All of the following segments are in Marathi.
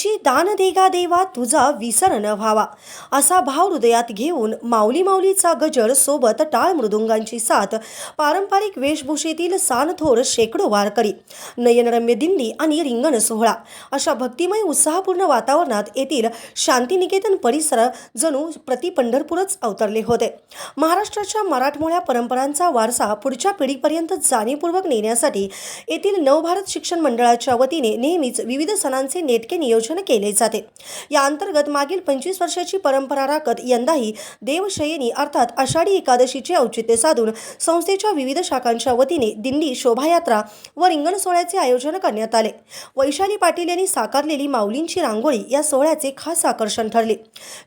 दान देगा देवा तुझा विसर न व्हावा. असा भाव हृदयात घेऊन माऊली माऊलीचा गजर सोबत टाळ मृदुंगांची साथ पारंपरिक वेशभूषेतील सानथोर शेकडो वारकरी नयनरम्य दिंडी आणि रिंगण सोहळा. अशा भक्तिमय उत्साहपूर्ण वातावरणात येथील शांतिनिकेतन परिसर जणू प्रति पंढरपूरच अवतरले होते. महाराष्ट्राच्या मराठमोळ्या परंपरांचा वारसा पुढच्या पिढीपर्यंत जाणीवपूर्वक नेण्यासाठी येथील नवभारत शिक्षण मंडळाच्या वतीने नेहमीच विविध सणांचे नेटके नियोजन केले जाते. या अंतर्गत मागील पंचवीस वर्षाची परंपरा राखत यंदाही देवशयनी अर्थात आषाढी एकादशीचे औचित्य साधून संस्थेच्या विविध शाखांच्या वतीने दिंडी शोभायात्रा व रिंगण सोहळ्याचे आयोजन करण्यात आले. वैशाली पाटील यांनी साकारलेली माऊलींची रांगोळी या सोहळ्याचे खास आकर्षण ठरले.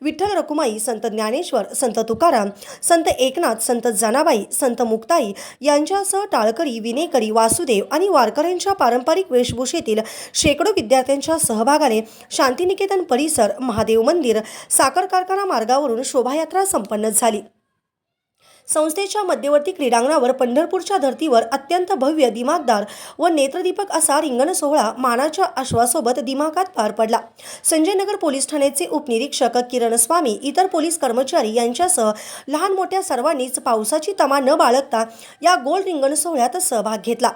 विठ्ठल रकुमाई संत ज्ञानेश्वर संत तुकाराम संत एकनाथ संत जनाबाई संत मुक्ताई यांच्यासह टाळकरी विनेकरी वासुदेव आणि वारकऱ्यांच्या पारंपरिक वेशभूषेतील शेकडो विद्यार्थ्यांच्या सहभागाने शांतिनिकेतन परिसर महादेव मंदिर साखर कारखाना मार्गावरून शोभायात्रा संपन्न झाली. संस्थेच्या मध्यवर्ती क्रीडांगणावर पंढरपूरच्या धर्तीवर अत्यंत भव्य दिमागदार व नेत्रदीपक असा रिंगण सोहळा मानाच्या आश्वासोबत दिमागात पार पडला. संजय नगर पोलीस ठाण्याचे उपनिरीक्षक किरण स्वामी इतर पोलीस कर्मचारी यांच्यासह लहान मोठ्या सर्वांनीच पावसाची तमा न बाळगता या गोल रिंगण सोहळ्यात सहभाग घेतला.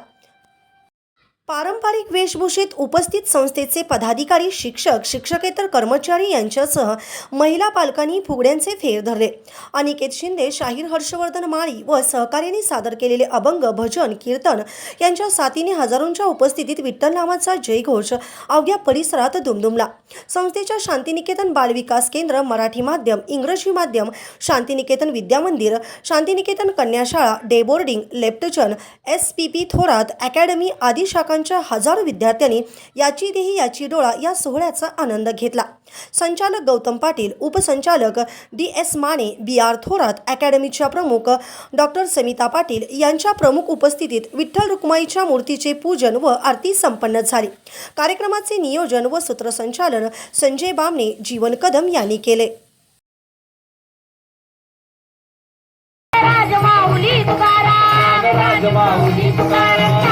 पारंपरिक वेशभूषेत उपस्थित संस्थेचे पदाधिकारी शिक्षक शिक्षकेतर कर्मचारी यांच्यासह महिला पालकांनी फुगड्यांचे फेर धरले. अनिकेत शिंदे शाहीर हर्षवर्धन माळी व सहकार्याने सादर केलेले अभंग भजन कीर्तन यांच्या साथीने हजारोंच्या उपस्थितीत विठ्ठल नामाचा जयघोष अवघ्या परिसरात दुमदुमला. संस्थेच्या शांतिनिकेतन बालविकास केंद्र मराठी माध्यम इंग्रजी माध्यम Shantiniketan Vidyamandir Shantiniketan कन्याशाळा day boarding S P P Thorat academy आदी शाखा शाखांच्या हजारो विद्यार्थ्यांनी याची देही याची डोळा या सोहळ्याचा आनंद घेतला. संचालक गौतम पाटील उपसंचालक D S Mane B R Thorat अकॅडमीच्या प्रमुख डॉक्टर समिता पाटील यांच्या प्रमुख उपस्थितीत विठ्ठल रुक्माईच्या मूर्तीचे पूजन व आरती संपन्न झाली. कार्यक्रमाचे नियोजन व सूत्रसंचालन संजय बामणे जीवन कदम यांनी केले. राजमाऊली तुकाराम.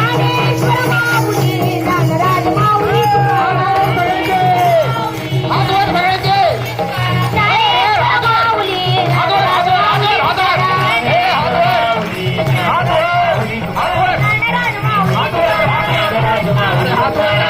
Yeah.